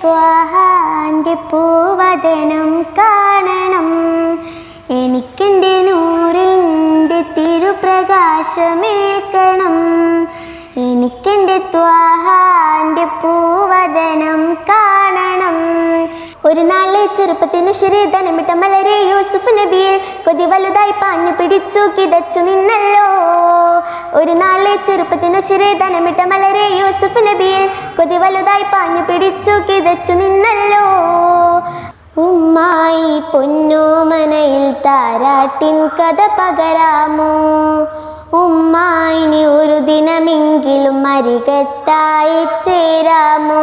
ത്വാഹാന്റെ പൂവദനം കാണണം. എനിക്കെന്റെ നൂറിന്റെ തിരുപ്രകാശമേൽക്കണം. എനിക്കെന്റെ ത്വാഹാന്റെ പൂവദനം കാണണം. ഒരു നാളിലെ ചെറുപ്പത്തിന് ശരീരമിട്ട മലരെ യൂസുഫ് നബിയിൽ കൊതി വലുതായി പാഞ്ഞു പിടിച്ചു കിതച്ചു നിന്നല്ലോ. ഒരു നാളിലെ ചെറുപ്പത്തിന് ശരീരമിട്ട മലരെ യൂസുഫ് നബിയിൽ കൊതി വലുതായി പാഞ്ഞു പിടിച്ചു കിതച്ചു നിന്നല്ലോ. ഉമ്മായി പൊന്നോമനയിൽ താരാട്ടിൻ കഥ പകരാമോ? ഉമ്മായിനി ഒരു ദിനമെങ്കിലും അരികത്തായി ചേരാമോ?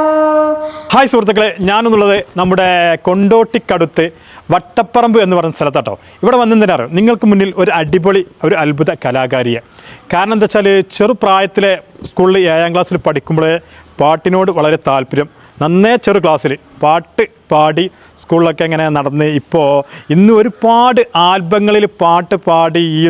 ഹായ് സുഹൃത്തുക്കളെ ഞാനെന്നുള്ളത് നമ്മുടെ കൊണ്ടോട്ടിക്കടുത്ത് വട്ടപ്പറമ്പ് എന്ന് പറയുന്ന സ്ഥലത്താട്ടോ. ഇവിടെ വന്നെന്തിനാറോ നിങ്ങൾക്ക് മുന്നിൽ ഒരു അടിപൊളി ഒരു അത്ഭുത കലാകാരിയെ. കാരണം എന്താ വെച്ചാൽ ചെറുപ്രായത്തിലെ സ്കൂളിൽ ഏഴാം ക്ലാസ്സിൽ പഠിക്കുമ്പോൾ പാട്ടിനോട് വളരെ താല്പര്യം. നന്നേ ചെറു ക്ലാസ്സിൽ പാട്ട് പാടി സ്കൂളിലൊക്കെ എങ്ങനെ നടന്ന് ഇപ്പോൾ ഇന്ന് ഒരുപാട് ആൽബങ്ങളിൽ പാട്ട് പാടി ഈ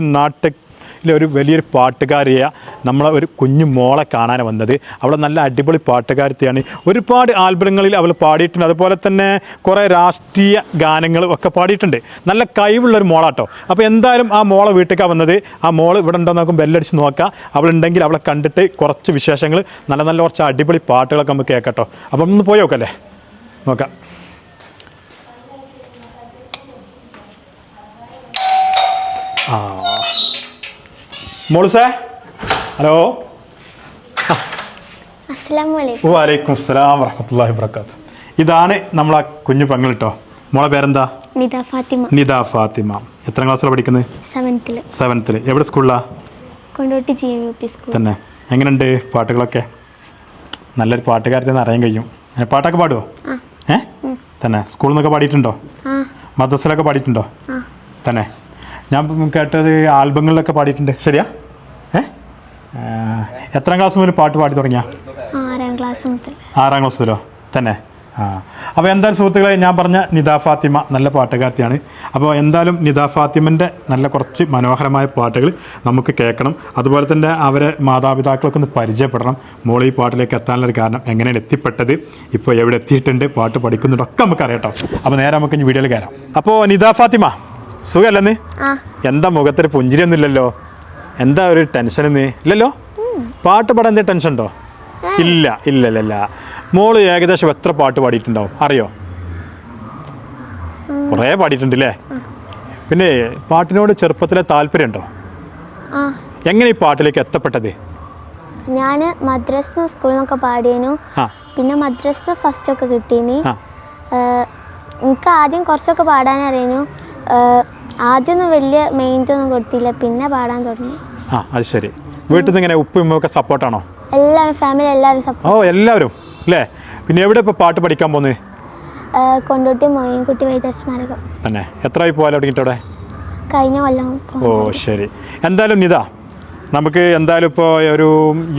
ഒരു വലിയൊരു പാട്ടുകാരിയെ നമ്മളെ ഒരു കുഞ്ഞു മോളെ കാണാൻ വന്നത്. അവളെ നല്ല അടിപൊളി പാട്ടുകാരത്തെയാണ് ഒരുപാട് ആൽബങ്ങളിൽ അവൾ പാടിയിട്ടുണ്ട്. അതുപോലെ തന്നെ കുറേ രാഷ്ട്രീയ ഗാനങ്ങളും ഒക്കെ പാടിയിട്ടുണ്ട്. നല്ല കഴിവുള്ളൊരു മോളാട്ടോ. അപ്പോൾ എന്തായാലും ആ മോളെ വീട്ടിലേക്കാണ് വന്നത്. ആ മോൾ ഇവിടെ ഉണ്ടോ നോക്കും ബെല്ലടിച്ച് നോക്കാം. അവളുണ്ടെങ്കിൽ അവളെ കണ്ടിട്ട് കുറച്ച് വിശേഷങ്ങൾ നല്ല നല്ല കുറച്ച് അടിപൊളി പാട്ടുകളൊക്കെ നമുക്ക് കേൾക്കട്ടോ അപ്പം ഒന്ന് പോയി നോക്കല്ലേ? നോക്കാം. ആ. മോളുസേ ഹലോ? വലൈക്കും സ്സലാം വറഹമത്തല്ലാഹി വബർക്കാത്ത് ഇതാണ് നമ്മളെ കുഞ്ഞു പങ്ങളിട്ടോ മോളെ പേരെന്താ? നിത ഫാത്തിമ. നിദ ഫാത്തിമ. എത്ര ക്ലാസ്സിലാണ് പഠിക്കുന്നത് സെവൻത്തിൽ സെവൻത്തിൽ എവിടെ സ്കൂളിലാ? Kondotty G M U P school. തന്നെ. എങ്ങനെയുണ്ട് പാട്ടുകളൊക്കെ? നല്ലൊരു പാട്ടുകാരത്തെ അറിയാൻ കഴിയും. പാട്ടൊക്കെ പാടുമോ ഏ? തന്നെ. സ്കൂളിൽ നിന്നൊക്കെ പാടിയിട്ടുണ്ടോ? ആ. മദ്രസയിലൊക്കെ പാടിയിട്ടുണ്ടോ? തന്നെ. ഞാൻ കേട്ടത് ആൽബങ്ങളിലൊക്കെ പാടിയിട്ടുണ്ട്. ശരിയാ? ഏ? എത്രാം ക്ലാസ് മുതൽ പാട്ട് പാടി തുടങ്ങിയ? ആറാം ക്ലാസ് മുതൽ. ആറാം ക്ലാസ്സിലോ തന്നെ. ആ. അപ്പോൾ എന്തായാലും സുഹൃത്തുക്കളെ ഞാൻ പറഞ്ഞ നിദാ ഫാത്തിമ നല്ല പാട്ടുകാർത്തിയാണ് അപ്പോൾ എന്തായാലും നിദാ ഫാത്തിമന്റെ നല്ല കുറച്ച് മനോഹരമായ പാട്ടുകൾ നമുക്ക് കേൾക്കണം. അതുപോലെ തന്നെ അവരെ മാതാപിതാക്കളൊക്കെ ഒന്ന് പരിചയപ്പെടണം. മോൾ ഈ പാട്ടിലേക്ക് എത്താനുള്ളൊരു കാരണം എങ്ങനെയാണ് എത്തിപ്പെട്ടത് ഇപ്പോൾ എവിടെ എത്തിയിട്ടുണ്ട് പാട്ട് പഠിക്കുന്നുണ്ടൊക്കെ നമുക്ക് അറിയട്ടോ അപ്പോൾ നേരെ നമുക്ക് ഇനി വീഡിയോയിൽ കയറാം അപ്പോൾ നിദാ ഫാത്തിമ സുഖമല്ലെന്ന് എന്താ എന്താ മുഖത്തൊരു പുഞ്ചിരിയൊന്നും ഇല്ലല്ലോ എന്താ ഒരു ടെൻഷൻ നീ? ഇല്ലല്ലോ? പാട്ട് പാടാൻ എന്തെങ്കിലും ടെൻഷൻ ഉണ്ടോ ഇല്ല ഇല്ല ഇല്ല ഇല്ല മോൾ ഏകദേശം എത്ര പാട്ട് പാടിയിട്ടുണ്ടാവും? അറിയോ? കുറേ പാടിയിട്ടുണ്ട് അല്ലേ പിന്നെ പാട്ടിനോട് ചെറുപ്പത്തിലെ താല്പര്യമുണ്ടോ? എങ്ങനെ ഈ പാട്ടിലേക്ക് എത്തപ്പെട്ടത്? ഞാൻ മദ്രസ് സ്കൂളിൽ നിന്നൊക്കെ പാടിയേനു പിന്നെ മദ്രസ് ഫസ്റ്റ് ഒക്കെ കിട്ടീനി എനിക്ക് ആദ്യം കുറച്ചൊക്കെ പാടാൻ അറിയുന്നു. ആദ്യമൊന്നും വലിയ മെയിന്റ് ഒന്നും കൊടുത്തില്ല പിന്നെ പാടാൻ തുടങ്ങി. ആ അത് ശരി. വീട്ടിൽ നിന്ന് ഇങ്ങനെ ഉപ്പും സപ്പോർട്ടാണോ എല്ലാവരും ഫാമിലി എല്ലാവരും സപ്പോർട്ട് ഓ എല്ലാവരും അല്ലേ? പിന്നെ എവിടെ ഇപ്പോൾ പാട്ട് പഠിക്കാൻ പോകുന്നത് കൊണ്ടോട്ടി മോയിൻകുട്ടി വൈദ്യർ സ്മാരകം തന്നെ. എത്ര പോകാൻ അവിടെ കഴിഞ്ഞ കൊല്ലം ഓ ശരി. എന്തായാലും നിതാ നമുക്ക് എന്തായാലും ഇപ്പോൾ ഒരു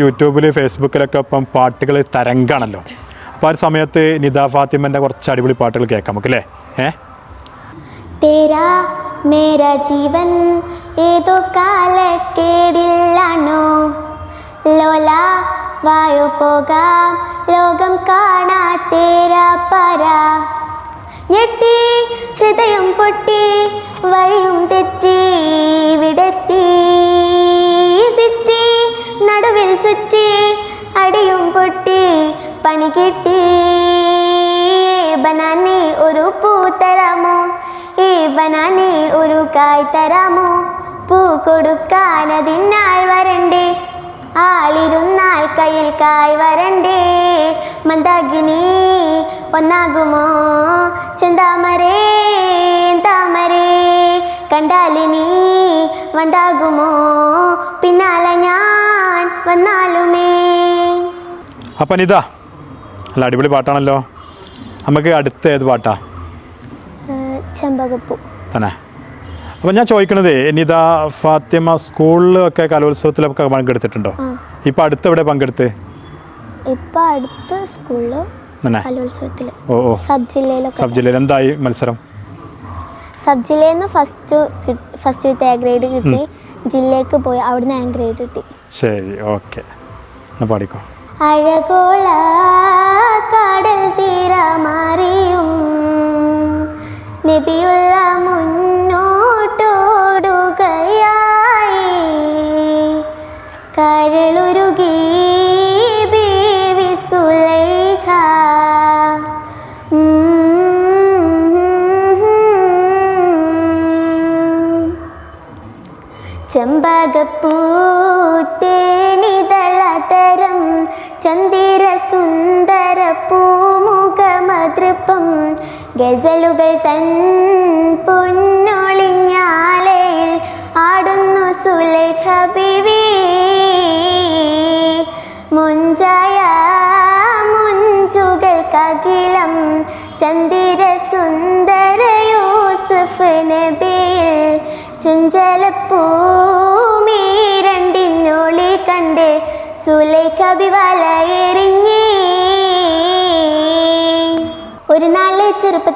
യൂട്യൂബിൽ ഫേസ്ബുക്കിലൊക്കെ ഇപ്പം പാട്ടുകൾ തരംഗാണല്ലോ. അപ്പോൾ ആ സമയത്ത് നിത ഫാത്തിമന്റെ കുറച്ച് അടിപൊളി പാട്ടുകൾ കേൾക്കാം നമുക്ക് അല്ലേ ഏ? തേരാ മേരാ ജീവൻ ഏതോ കാലക്കേടില്ലാണോ ലോല വായു പോകാം ലോകം കാണാ തേരാ പര. ഞെട്ടി ഹൃദയം പൊട്ടി വഴിയും തെറ്റി വിടത്തി. സിറ്റി നടുവിൽ ചുറ്റി അടിയും പൊട്ടി പണി കിട്ടി. ബനാനി ഒരു പൂ തരാമോ? ഈ ബനാനി ഒരു കായ് തരാമോ? പൂ കൊടുക്കാൻ അതിനാൾ വരണ്ടേ? ആളിരുന്നാൽ കയ്യിൽ കായ് വരണ്ടേ? മന്ദാകിനി ഒന്നാകുമോ? ചെന്താമരേ താമരേ കണ്ടാലിനി വണ്ടാകുമോ? പിന്നാലെ ഞാൻ വന്നാലുമേ. അപ്പം നിതാ അല്ല അടിപൊളി പാട്ടാണല്ലോ. നമുക്ക് അടുത്ത ഏത് പാട്ടാ? ചെമ്പകപ്പൂ. തന്നെ. അപ്പം ഞാൻ ചോദിക്കണത് നിതാ ഫാത്തിമ സ്കൂളിലൊക്കെ കലോത്സവത്തിലൊക്കെ പങ്കെടുത്തിട്ടുണ്ടോ? ഇപ്പം അടുത്ത് എവിടെ പങ്കെടുത്ത്? ഇപ്പം അടുത്ത സ്കൂളിൽ കലോത്സവത്തിൽ സബ് ജില്ലയിലൊക്കെ സബ് ജില്ലയിൽ എന്തായി മത്സരം? സബ് ജില്ലയിൽ നിന്ന് first first with A grade കിട്ടി. ജില്ലയ്ക്ക് പോയി അവിടുന്ന് എ ഗ്രേഡ് കിട്ടി. ശരി ഓക്കെ. പാടിക്കോ. അഴകോള കടൽ തീരമറിയും നബിയുള്ള മുന്നോട്ടോടുകയായി. കരളുരുകി ബീവി സുലൈഖ ചെമ്പകപ്പൂ തേനിതളതരം ചന്ദിരസൂ പൂമുഖമതൃപ്പം ഗസലുകൾ തൻ പൊന്നൊളിഞ്ഞാലയിൽ ആടുന്നു സുലേഖ ബിവി. മുഞ്ചായ മുഞ്ചുകൾക്കകിലം ചന്ദിര സുന്ദര യൂസുഫ് നബിയിൽ ചെഞ്ചലപ്പൂമീരണ്ടിനൊളി കണ്ട് സുലേഖ ബിവാല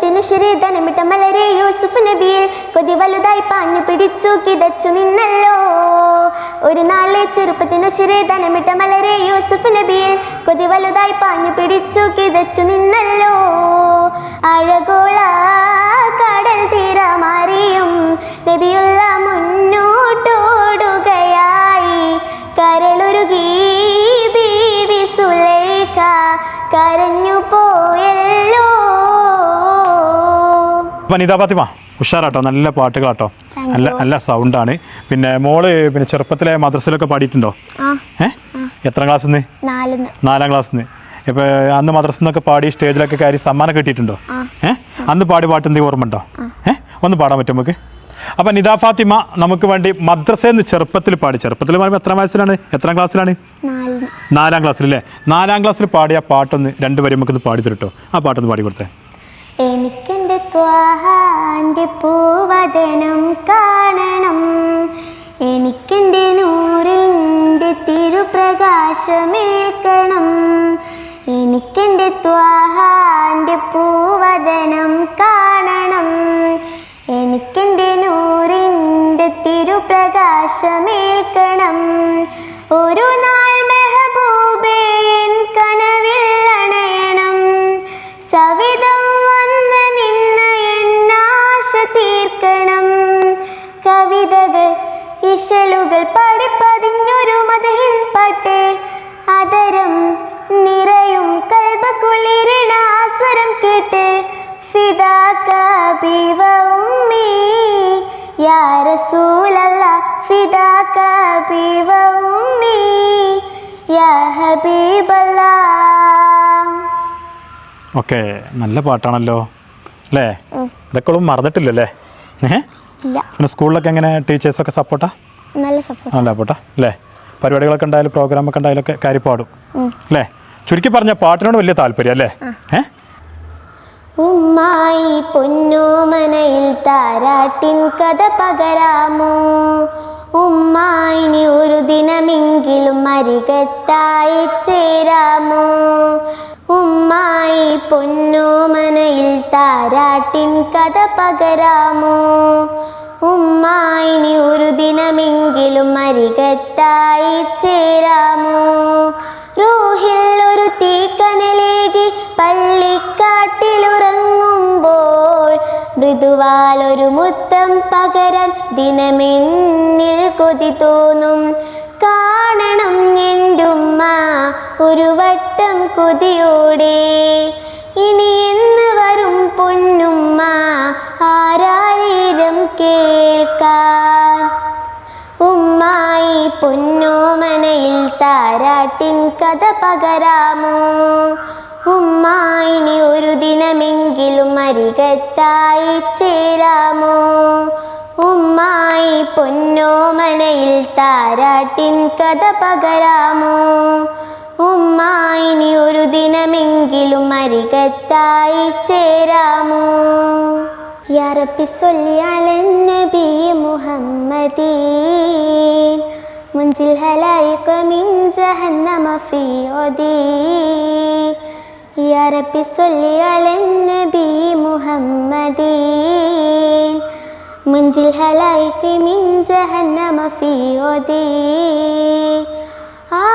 നാളിലെ ചെറുപ്പത്തിന് ശരീരധനമിട്ട മലരെ യൂസുഫ് നബിയിൽ കൊതി വലുതായി പാഞ്ഞു പിടിച്ചു കിതച്ചു നിന്നല്ലോ. ഒരു നാളിലെ ചെറുപ്പത്തിന് ശരീരധനമിട്ട മലരെ യൂസുഫ് നബിയിൽ കൊതി വലുതായി പാഞ്ഞു പിടിച്ചു കിതച്ചു നിന്നല്ലോ. അഴകോള കടൽ തീരമാറിയും നബിയുള്ള മുന്നോട്ടോടുകയായി വനിതാ ഫാത്തിമ ഉഷാറാട്ടോ നല്ല പാട്ടുകളാട്ടോ. നല്ല. നല്ല സൗണ്ടാണ് പിന്നെ മോൾ പിന്നെ ചെറുപ്പത്തിലെ മദ്രസയിലൊക്കെ പാടിയിട്ടുണ്ടോ? ഏ? എത്ര ക്ലാസ്സിൽ നിന്ന് നാലാം ക്ലാസ്സിൽ നിന്ന് ഇപ്പോൾ അന്ന് മദ്രസയിൽ നിന്നൊക്കെ പാടി സ്റ്റേജിലൊക്കെ കയറി സമ്മാനം കിട്ടിയിട്ടുണ്ടോ. ഏ? അന്ന് പാടി പാട്ട് എന്തെങ്കിലും ഓർമ്മ ഉണ്ടോ ഏ? ഒന്ന് പാടാൻ പറ്റും നമുക്ക്? അപ്പം നിതാ ഫാത്തിമ നമുക്ക് വേണ്ടി മദ്രസയിൽ നിന്ന് ചെറുപ്പത്തിൽ പാടി. ചെറുപ്പത്തിൽ പറയുമ്പോൾ എത്ര വയസ്സിലാണ്? എത്രാം ക്ലാസ്സിലാണ്? നാലാം ക്ലാസ്സിൽ അല്ലേ നാലാം ക്ലാസ്സിൽ പാടിയ പാട്ടൊന്ന് രണ്ട് വരി നമുക്കൊന്ന് പാടി തരട്ടോ ആ പാട്ടൊന്ന് പാടി കൊടുത്തേ ത്വാഹാന്റെ പൂവദനം കാണണം. എനിക്കെന്റെ നൂറിന്റെ തിരുപ്രകാശമേൽക്കണം. എനിക്കെന്റെ ത്വാഹാന്റെ പൂവദനം കാണണം. എനിക്കെന്റെ നൂറിന്റെ തിരുപ്രകാശമേൽക്കണം. ഒരു നാൾ ഇശലുകൾ പാടിപ്പതിഞ്ഞൊരു മതഹിൻ പാട്ട്. അതരം നിറയും കൽബക്കുളിരണ സ്വരം കേട്ട് ഫിദാ ബിവ ഉമ്മി യാ റസൂലല്ല ഫിദാ ബിവ ഉമ്മി യാ ഹബീബല്ലാ. ഓക്കെ നല്ല പാട്ടാണല്ലോ അല്ലേ? ഇതൊക്കെ മറന്നിട്ടില്ലല്ലേ? ഏഹ്? സ്കൂളിലൊക്കെ എങ്ങനെ ടീച്ചേഴ്സൊക്കെ സപ്പോർട്ടാ? നല്ല സപ്പോർട്ട് നല്ല അല്ലേ പരിപാടികളൊക്കെ ഉണ്ടായാലും പ്രോഗ്രാമൊക്കെ ഉണ്ടായാലും ഒക്കെ കാര്യം പാടും. അല്ലേ ചുരുക്കി പറഞ്ഞ പാട്ടിനോട് വലിയ താല്പര്യം അല്ലേ? ഏ? ഉമ്മായി പൊന്നോമനയിൽ താരാട്ടിൻ കഥ പകരാമോ? ഉമ്മായിനി ഒരു ദിനമെങ്കിലും അരികത്തായി ചേരാമോ? ഉമ്മായി പൊന്നോമനയിൽ താരാട്ടിൻ കഥ പകരാമോ? ഉമ്മായിനി ഒരു ദിനമെങ്കിലും അരികത്തായി ചേരാമോ? റൂഹിൽ ഒരു തീക്കനലേകി പള്ളിക്കാട്ടിലുറങ്ങുമ്പോൾ മൃദുവാലൊരു മുത്തം പകരാൻ ദിനമെന്നിൽ കൊതി തോന്നും. കാണണം എന്റുമ്മ ഒരു വട്ടം കൊതിയോടെ. ഇനി എന്ന് വരും പൊന്നുമ്മ ആരായിരം കേൾക്കാൻ. ഉമ്മായി പൊന്നോമനയിൽ താരാട്ടിൻ കഥ പകരാമോ? ഉമ്മായിനി ഒരു ദിനമെങ്കിലും അരികത്തായി ചേരാമോ? ഉമ്മായി പൊന്നോമനയിൽ താരാട്ടിൻ കഥ പകരാമോ? ഉമ്മായിനി ഒരു ദിനമെങ്കിലും അരികത്തായി ചേരാമോ? യാറപ്പി നബി മുഹമ്മദി. മുഞ്ചിൽ ഹലായിക്ക മിൻ ജഹന്നമ ഫീ ഒദി യാറപ്പി നബി മുഹമ്മദി. മുഞ്ചിൽ ഹലായിക്ക മിൻ ജഹന്നമ ഫീ ഒദി ആ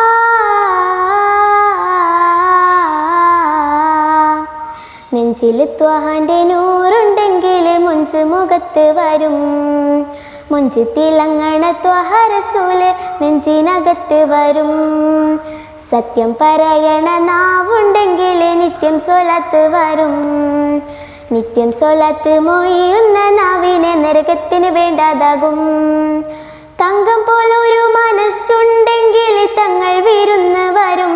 നെഞ്ചിൽ ത്വാഹാന്റെ നൂറുണ്ടെങ്കിൽ മുഞ്ച് മുഖത്ത് വരും. മുഞ്ച് തിളങ്ങണ ത്വഹരസൂൽ നെഞ്ചിനകത്ത് വരും. സത്യം പറയണ നാവുണ്ടെങ്കിൽ നിത്യം സ്വലത്ത് വരും. നിത്യം സ്വലത്ത് മൊയ്യുന്ന നാവിനെ നരകത്തിന് വേണ്ടാതാകും. തങ്കം പോലൊരു മനസ്സുണ്ടെങ്കിൽ തങ്ങൾ വിരുന്ന് വരും.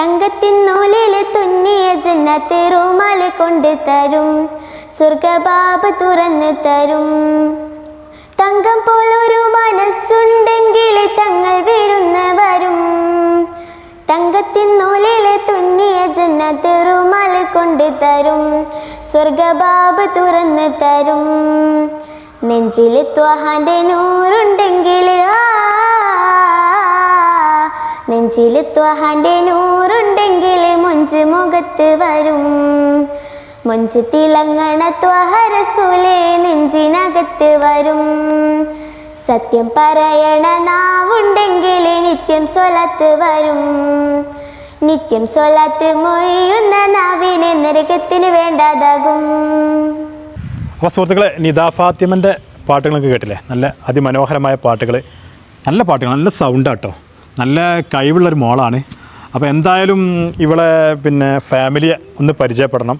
തങ്കത്തിൻ നൂലിൽ തുന്നിയ ജന്നത്തെ റൂമാല കൊണ്ട് തരും. സ്വർഗബാബ തുറന്ന് തരും. തങ്കം പോലൊരു മനസ്സുണ്ടെങ്കിൽ തങ്ങൾ വരുന്നവരും തങ്കത്തിൻ നൂലിൽ തുന്നിയ ജന്നത്ത് റൂമാല കൊണ്ട് തരും. സ്വർഗബാബ് തുറന്ന് തരും. നെഞ്ചിൽ ത്വഹാന്റെ നൂറുണ്ടെങ്കിൽ ആ നെഞ്ചിൽ ത്വഹാന്റെ നൂറുണ്ടെങ്കിൽ മുഞ്ച് മുഖത്ത് വരും. മുഞ്ച് തിളങ്ങണ ത്വഹരസൂലെ നെഞ്ചിനകത്ത് വരും. സത്യം പറയണ നാവുണ്ടെങ്കിൽ നിത്യം സ്വലത്ത് വരും. നിത്യം സ്വലത്ത് മൊഴിയുന്ന നാവിനെ നരകത്തിന് വേണ്ടാതാകും. അപ്പോൾ സുഹൃത്തുക്കളെ നിതാ ഫാത്തിമന്റെ പാട്ടുകളൊക്കെ കേട്ടില്ലേ? നല്ല അതിമനോഹരമായ പാട്ടുകൾ നല്ല പാട്ടുകൾ നല്ല സൗണ്ടാട്ടോ നല്ല കഴിവുള്ളൊരു മോളാണ്. അപ്പോൾ എന്തായാലും ഇവളെ പിന്നെ ഫാമിലിയെ ഒന്ന് പരിചയപ്പെടണം.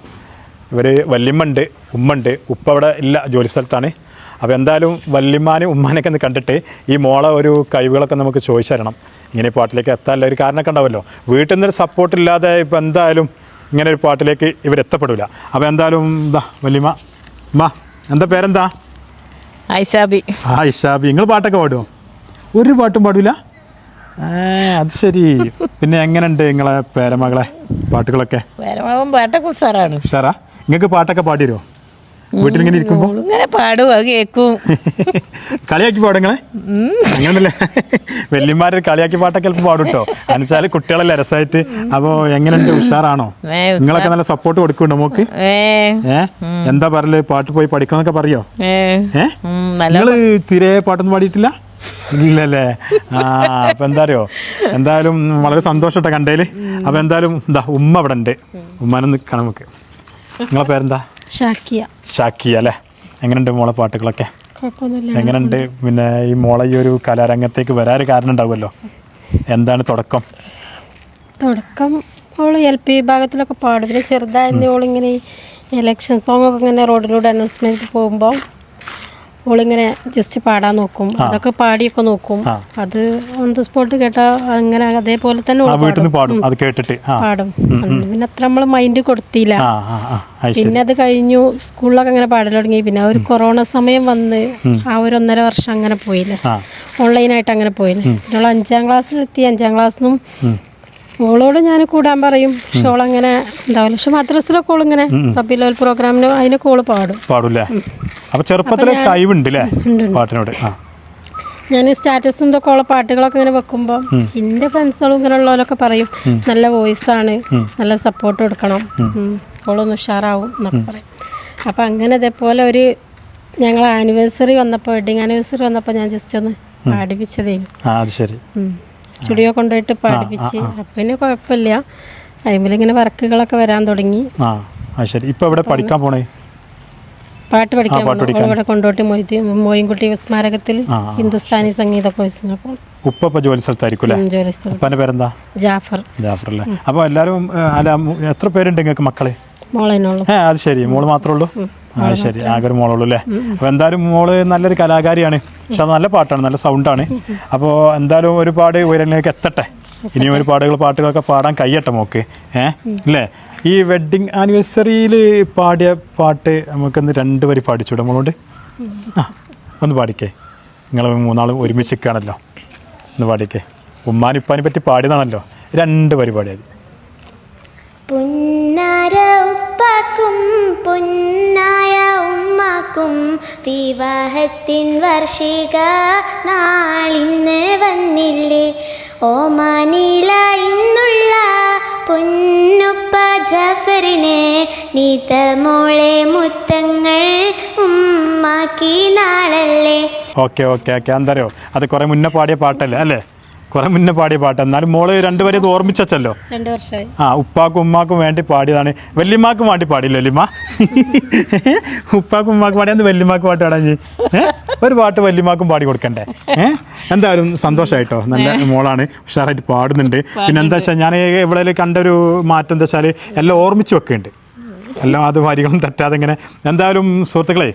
ഇവർ വല്യമ്മ ഉമ്മണ്ട്. ഉപ്പ അവിടെ ഇല്ല ജോലി സ്ഥലത്താണ്. അപ്പോൾ എന്തായാലും വല്യമ്മാനും ഉമ്മാനൊക്കെ ഒന്ന് കണ്ടിട്ട് ഈ മോളെ ഒരു കഴിവുകളൊക്കെ നമുക്ക് ചോദിച്ചു തരണം. ഇങ്ങനെ ഈ പാട്ടിലേക്ക് എത്താനുള്ള ഒരു കാരണമൊക്കെ ഉണ്ടാവുമല്ലോ. വീട്ടിൽ നിന്നൊരു സപ്പോർട്ടില്ലാതെ ഇപ്പോൾ എന്തായാലും ഇങ്ങനെ ഒരു പാട്ടിലേക്ക് ഇവരെത്തപ്പെടില്ല അപ്പോൾ എന്തായാലും എന്താ വല്യമ്മ ഉമ്മ എന്താ പേരെന്താ? ഐഷാബി. ആ ഐഷാബി. നിങ്ങൾ പാട്ടൊക്കെ പാടുമോ ഒരു പാട്ടും പാടില്ല അത് ശരി. പിന്നെ എങ്ങനെയുണ്ട് നിങ്ങളെ പേരമകളെ പാട്ടുകളൊക്കെ? വരമാവൻ പാട്ടൊക്കെ ഉസാറാണ് ഉഷാറാ? നിങ്ങൾക്ക് പാട്ടൊക്കെ വീട്ടിലിങ്ങനെ ഇരിക്കുമ്പോൾ ഇങ്ങനെ പാടും അത് കേക്കും. കളിയാക്കി പാടുങ്ങളെ അങ്ങനല്ലേ വല്യമാര് കളിയാക്കി പാട്ടൊക്കെ ചിലപ്പോൾ പാടും കേട്ടോ എന്നുവെച്ചാൽ കുട്ടികളല്ലേ രസമായിട്ട്. അപ്പോൾ എങ്ങനെയുണ്ട്? ഉഷാറാണോ? നിങ്ങളൊക്കെ നല്ല സപ്പോർട്ട് കൊടുക്കുന്നുണ്ടോ മോക്ക്? ഏ. എന്താ പറയൽ പാട്ട് പോയി പഠിക്കണമെന്നൊക്കെ പറയോ? ഏ. ഏ? നിങ്ങൾ തീരെ പാട്ടൊന്നും പാടിയിട്ടില്ല? ഇല്ലല്ലേ? ആ അപ്പൊ എന്താ അറിയോ എന്തായാലും വളരെ സന്തോഷട്ടെ കണ്ടേൽ. അപ്പൊ എന്തായാലും എന്താ ഉമ്മ അവിടെ ഉണ്ട് ഉമ്മനെ നിൽക്കണം നമുക്ക്. നിങ്ങളെ പേരെന്താ? ഷാക്കിയ. ഷാക്കിയ അല്ലേ? എങ്ങനെയുണ്ട് മോളെ പാട്ടുകളൊക്കെ? എങ്ങനെയുണ്ട്? പിന്നെ ഈ മോളെ ഈ ഒരു കലാരംഗത്തേക്ക് വരാറ് കാരണം ഉണ്ടാവുമല്ലോ? എന്താണ് തുടക്കം? തുടക്കം അവൾ എൽ പി വിഭാഗത്തിലൊക്കെ പാടും. പിന്നെ ചെറുതായിരുന്നു ഓളിങ്ങനെ ഈ ഇലക്ഷൻ സോങ്ങൊക്കെ ഇങ്ങനെ റോഡിലൂടെ അനൗൺസ്മെന്റ് പോകുമ്പോൾ ഓളിങ്ങനെ ജസ്റ്റ് പാടാൻ നോക്കും. അതൊക്കെ പാടിയൊക്കെ നോക്കും. അത് ഓൺ ദ സ്പോട്ട് കേട്ടാൽ അങ്ങനെ അതേപോലെ തന്നെ പാടും. അത് കേട്ടിട്ട്. പാടും. പിന്നെ അത്ര നമ്മൾ മൈൻഡ് കൊടുത്തില്ല. പിന്നെ അത് കഴിഞ്ഞു സ്കൂളിലൊക്കെ അങ്ങനെ പാടൽ തുടങ്ങി. പിന്നെ ഒരു കൊറോണ സമയം വന്ന് ആ ഒരു ഒന്നര വർഷം അങ്ങനെ പോയില്ലേ. ഓൺലൈനായിട്ട് അങ്ങനെ പോയില്ലേ. പിന്നെ അഞ്ചാം ക്ലാസ്സിലെത്തി അഞ്ചാം ക്ലാസ്സിനും ഓളോട് ഞാൻ കൂടാൻ പറയും. പക്ഷെ ഓളങ്ങനെ എന്താ പക്ഷെ മദ്രസിലൊക്കെ ഓളിങ്ങനെ റബിലോൽ പ്രോഗ്രാമിന് അതിനൊക്കെ ഓൾ പാടും. പാടൂല്ലേ അപ്പൊ ചെറുപ്പത്തിലെ കഴിവുണ്ട് അല്ലേ പാട്ടിനോട്. ആ. ഞാൻ സ്റ്റാറ്റസും ഇതൊക്കെ ഉള്ള പാട്ടുകളൊക്കെ ഇങ്ങനെ വെക്കുമ്പോൾ എന്റെ ഫ്രണ്ട്സുകളും ഇങ്ങനെ ഉള്ളവരൊക്കെ പറയും നല്ല വോയിസ് ആണ് നല്ല സപ്പോർട്ട് കൊടുക്കണം. ഓളൊന്ന് ഉഷാറാവും എന്നൊക്കെ പറയും. അപ്പം അങ്ങനെ ഇതേപോലെ ഒരു ഞങ്ങൾ ആനിവേഴ്സറി വന്നപ്പോൾ വെഡിങ് ആനിവേഴ്സറി വന്നപ്പോൾ ഞാൻ ജസ്റ്റ് ഒന്ന് പാടിപ്പിച്ചതേനു. സ്റ്റുഡിയോ കൊണ്ടുപോയിട്ട് പാടിപ്പിച്ച്. അപ്പം പിന്നെ കുഴപ്പമില്ല. അതിമിലിങ്ങനെ വർക്കുകളൊക്കെ വരാൻ തുടങ്ങി. ശരി. ഇപ്പൊ എവിടെ പഠിക്കാൻ പോണേ? പാട്ട് പഠിക്കാൻ പാട്ട് പോണു. ഇവിടെ കൊണ്ടോട്ടി മൊയ്തി മോയിൻകുട്ടി സ്മാരകത്തിൽ. ഹിന്ദുസ്ഥാനി സംഗീത കോഴ്സിന് അപ്പോൾ ഉപ്പ ഇപ്പൊ ജോലി സ്ഥലത്തായിരിക്കും അല്ലേ? ജോലി സ്ഥലം. ഉപ്പാന്റെ പേരെന്താ? ജാഫർ. ജാഫർ അല്ലേ? അപ്പോൾ എല്ലാവരും അല്ല എത്ര പേരുണ്ട് നിങ്ങൾക്ക് മക്കളെ? മോളേനോളും ഏ അത് ശരി. മോൾ മാത്രമേ ഉള്ളൂ? ആ ശരി. ആകെ ഒരു മോളുള്ളൂ അല്ലേ? അപ്പോൾ എന്തായാലും മോൾ നല്ലൊരു കലാകാരിയാണ്. പക്ഷെ അത് നല്ല പാട്ടാണ് നല്ല സൗണ്ടാണ് അപ്പോൾ എന്തായാലും ഒരുപാട് ഉയരങ്ങളിലേക്ക് എത്തട്ടെ. ഇനിയും ഒരുപാട് പാട്ടുകളൊക്കെ പാടാൻ കഴിയട്ടെ മോക്ക് ഏ അല്ലേ ഈ വെഡ്ഡിങ് ആനിവേഴ്സറിയിൽ പാടിയ പാട്ട് നമുക്കൊന്ന് രണ്ട് വരി പാടിച്ചൂടെ മോളോട്? ആ ഒന്ന് പാടിക്കേ. നിങ്ങൾ മൂന്നാളും ഒരുമിച്ച് നിൽക്കുകയാണല്ലോ ഒന്ന് പാടിക്കേ. ഉമ്മാനിപ്പാനെ പറ്റി പാടിയതാണല്ലോ. രണ്ട് വരി പാടിയാൽ മതി പുന്നാര ഉപ്പാക്കും പുന്നായ വിവാഹത്തിൻ വർഷിക നാളിന്ന് വന്നില്ലേ? ഓമാനില ജാഫറിനെ നീത മോളെ മുത്തങ്ങൾ ഉമ്മാക്കി നാളല്ലേ? Okay okay okay. എന്തറിയോ അത് കുറെ മുന്നേ പാടിയ പാട്ടല്ലേ അല്ലേ? കുറെ മുന്നേ പാടിയ പാട്ട്. എന്നാലും മോൾ രണ്ടുപേരും ഇത് ഓർമ്മിച്ചല്ലോ രണ്ട് വർഷമായി. ആ ഉപ്പാക്കും ഉമ്മാക്കും വേണ്ടി പാടിയതാണ്. വല്യമ്മാക്കും വേണ്ടി പാടില്ല വല്യമ്മ? ഉപ്പാക്കും ഉമ്മാക്കും പാടിയാൽ വല്യമ്മാക്ക് പാട്ട് പാടാൻ ഒരു പാട്ട് വല്യമ്മാക്കും പാടി കൊടുക്കണ്ടേ? ഏഹ് എന്തായാലും സന്തോഷമായിട്ടോ നല്ല മോളാണ് ഉഷാറായിട്ട് പാടുന്നുണ്ട്. പിന്നെ എന്താ വെച്ചാൽ ഞാൻ ഇവിടെ കണ്ടൊരു മാറ്റം എന്താ വെച്ചാൽ എല്ലാം ഓർമ്മിച്ച് വെക്കുന്നുണ്ട് എല്ലാം അത് തട്ടാതെ ഇങ്ങനെ. എന്തായാലും സുഹൃത്തുക്കളെ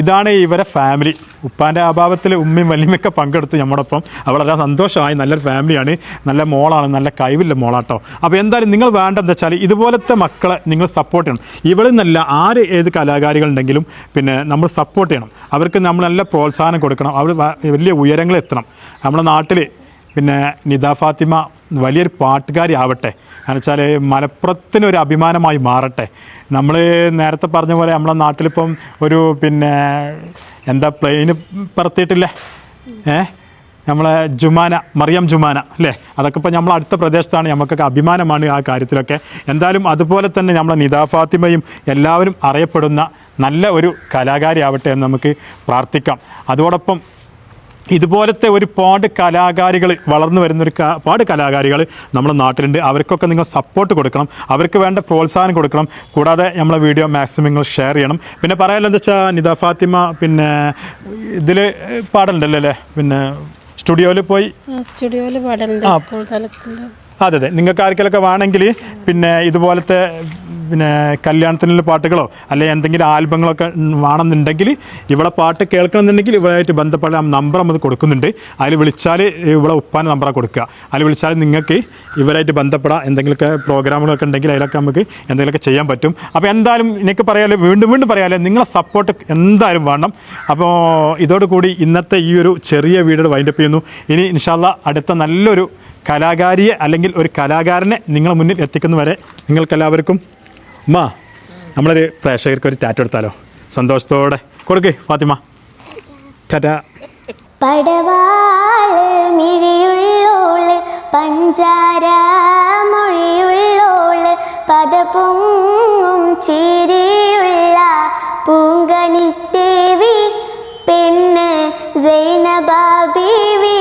ഇതാണ് ഇവരെ ഫാമിലി ഉപ്പാന്റെ അഭാവത്തിൽ ഉമ്മയും വല്യമ്മയൊക്കെ പങ്കെടുത്ത് നമ്മോടൊപ്പം. വളരെ സന്തോഷമായി. നല്ലൊരു ഫാമിലിയാണ് നല്ല മോളാണ്. നല്ല കഴിവില്ല മോളാട്ടോ. അപ്പോൾ എന്തായാലും നിങ്ങൾ വേണ്ടതെന്ന് വെച്ചാൽ ഇതുപോലത്തെ മക്കളെ നിങ്ങൾ സപ്പോർട്ട് ചെയ്യണം. ഇവളിൽ നിന്നല്ല ആര് ഏത് കലാകാരികളുണ്ടെങ്കിലും പിന്നെ നമ്മൾ സപ്പോർട്ട് ചെയ്യണം. അവർക്ക് നമ്മൾ നല്ല പ്രോത്സാഹനം കൊടുക്കണം. അവർ വലിയ ഉയരങ്ങളിൽ എത്തണം. നമ്മുടെ നാട്ടിൽ പിന്നെ നിദ ഫാത്തിമ വലിയൊരു പാട്ടുകാരി ആവട്ടെ കാരണം വെച്ചാൽ മലപ്പുറത്തിന് ഒരു അഭിമാനമായി മാറട്ടെ. നമ്മൾ നേരത്തെ പറഞ്ഞ പോലെ നമ്മളെ നാട്ടിലിപ്പം ഒരു പിന്നെ എന്താ പ്ലെയിന് പറത്തിയിട്ടില്ലേ? ഏ? നമ്മളെ ജുമാന മറിയം ജുമാന അല്ലേ? അതൊക്കെ ഇപ്പോൾ നമ്മൾ അടുത്ത പ്രദേശത്താണ്. നമുക്കൊക്കെ അഭിമാനമാണ് ആ കാര്യത്തിലൊക്കെ. എന്തായാലും അതുപോലെ തന്നെ നമ്മളെ നിതാ ഫാത്തിമയും എല്ലാവരും അറിയപ്പെടുന്ന നല്ല ഒരു കലാകാരിയാവട്ടെ എന്ന് നമുക്ക് പ്രാർത്ഥിക്കാം. അതോടൊപ്പം ഇതുപോലത്തെ ഒരുപാട് കലാകാരികൾ വളർന്നു വരുന്ന ഒരു ഒരുപാട് കലാകാരികൾ നമ്മുടെ നാട്ടിലുണ്ട്. അവർക്കൊക്കെ നിങ്ങൾ സപ്പോർട്ട് കൊടുക്കണം. അവർക്ക് വേണ്ട പ്രോത്സാഹനം കൊടുക്കണം. കൂടാതെ നമ്മളെ വീഡിയോ മാക്സിമം നിങ്ങൾ ഷെയർ ചെയ്യണം. പിന്നെ പറയാമല്ലോ എന്താ വെച്ചാൽ നിത ഫാത്തിമ പിന്നെ ഇതിൽ പാടലുണ്ടല്ലോ അല്ലേ? പിന്നെ സ്റ്റുഡിയോയിൽ പോയി. സ്റ്റുഡിയോയിൽ പാടലുണ്ട്. സ്കൂൾ തലത്തിൽ അതെ അതെ. നിങ്ങൾക്ക് ആർക്കെങ്കിലൊക്കെ വേണമെങ്കിൽ പിന്നെ ഇതുപോലത്തെ പിന്നെ കല്യാണത്തിനുള്ള പാട്ടുകളോ അല്ലെങ്കിൽ എന്തെങ്കിലും ആൽബങ്ങളൊക്കെ വേണമെന്നുണ്ടെങ്കിൽ ഇവിടെ പാട്ട് കേൾക്കണമെന്നുണ്ടെങ്കിൽ ഇവരായിട്ട് ബന്ധപ്പെട്ട നമ്പർ നമ്മൾ കൊടുക്കുന്നുണ്ട്. അതിൽ വിളിച്ചാൽ ഇവിടെ ഉപ്പാന്റെ നമ്പറാണ് കൊടുക്കുക. അതിൽ വിളിച്ചാൽ നിങ്ങൾക്ക് ഇവരായിട്ട് ബന്ധപ്പെടാം എന്തെങ്കിലുമൊക്കെ പ്രോഗ്രാമുകളൊക്കെ ഉണ്ടെങ്കിൽ അതിലൊക്കെ നമുക്ക് എന്തെങ്കിലുമൊക്കെ ചെയ്യാൻ പറ്റും. അപ്പോൾ എന്തായാലും എനിക്ക് പറയാമല്ലോ വീണ്ടും വീണ്ടും പറയാമല്ലോ നിങ്ങളെ സപ്പോർട്ട് എന്തായാലും വേണം. അപ്പോൾ ഇതോടുകൂടി ഇന്നത്തെ ഈ ഒരു ചെറിയ വീഡിയോ വൈൻഡപ്പ് ചെയ്യുന്നു. ഇനി ഇൻഷാല്ല അടുത്ത നല്ലൊരു കലാകാരിയെ അല്ലെങ്കിൽ ഒരു കലാകാരനെ നിങ്ങളെ മുന്നിൽ എത്തിക്കുന്നവരെ നിങ്ങൾക്കെല്ലാവർക്കും ഉമ്മ നമ്മളൊരു പ്രേക്ഷകർക്ക് ഒരു ടാറ്റ് എടുത്താലോ സന്തോഷത്തോടെ കൊടുക്കേ ഫാത്തിമ. ടാറ്റ. പടവാൾ പഞ്ചാര മൊഴിയുള്ളോൾ പദപൊങ്ങും ചിരിയുള്ള പൂങ്കനിത്തേവി പെണ്ണ് സൈനബാബീവി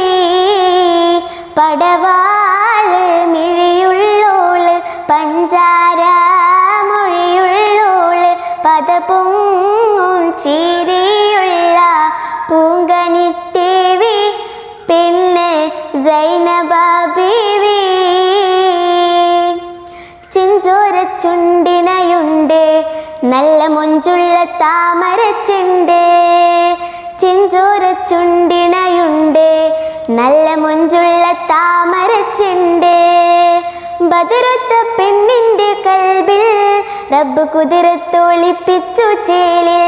ചിരിയുള്ള പൂങ്കനിത്തേവി പെണ്ണ് സൈനബാബീവി. ചിഞ്ചോര ചുണ്ടിനയുണ്ട് നല്ല മൊഞ്ചുള്ള താമരച്ചുണ്ട്. ചിഞ്ചോര ചുണ്ടിനയുണ്ട് നല്ല മൊഞ്ചുള്ള താമരച്ചുണ്ട്. ബദറത്ത പെണ്ണിന്റെ കൽബിൽ റബ്ബ് കുതിരത്തൊളിപ്പിച്ചു ചേലിൽ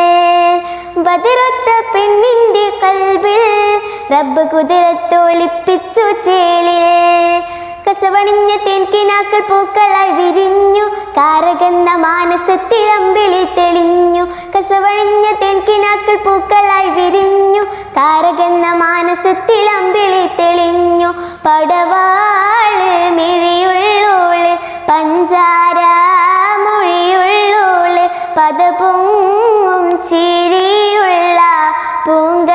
ബദറത്ത പെണ്ണിന്റെ കൽബിൽ റബ്ബ് കുതിരത്തൊളിപ്പിച്ചു ചേലിൽ. കസവണിഞ്ഞ തേൻകിനാക്കൾ പൂക്കളായി വിരിഞ്ഞു കാരകന്ന മാനസത്തിൽ അമ്പിളി തെളിഞ്ഞു. കസവണിഞ്ഞ തേൻകിനാക്കൾ പൂക്കളായി വിരിഞ്ഞു കാരകന്ന മാനസത്തിൽ അമ്പിളി തെളിഞ്ഞു. പടവാൾ മിഴിയുള്ളോൾ പഞ്ചാര പതപൊങ്ങും ചിരിയുള്ള പൂങ്ക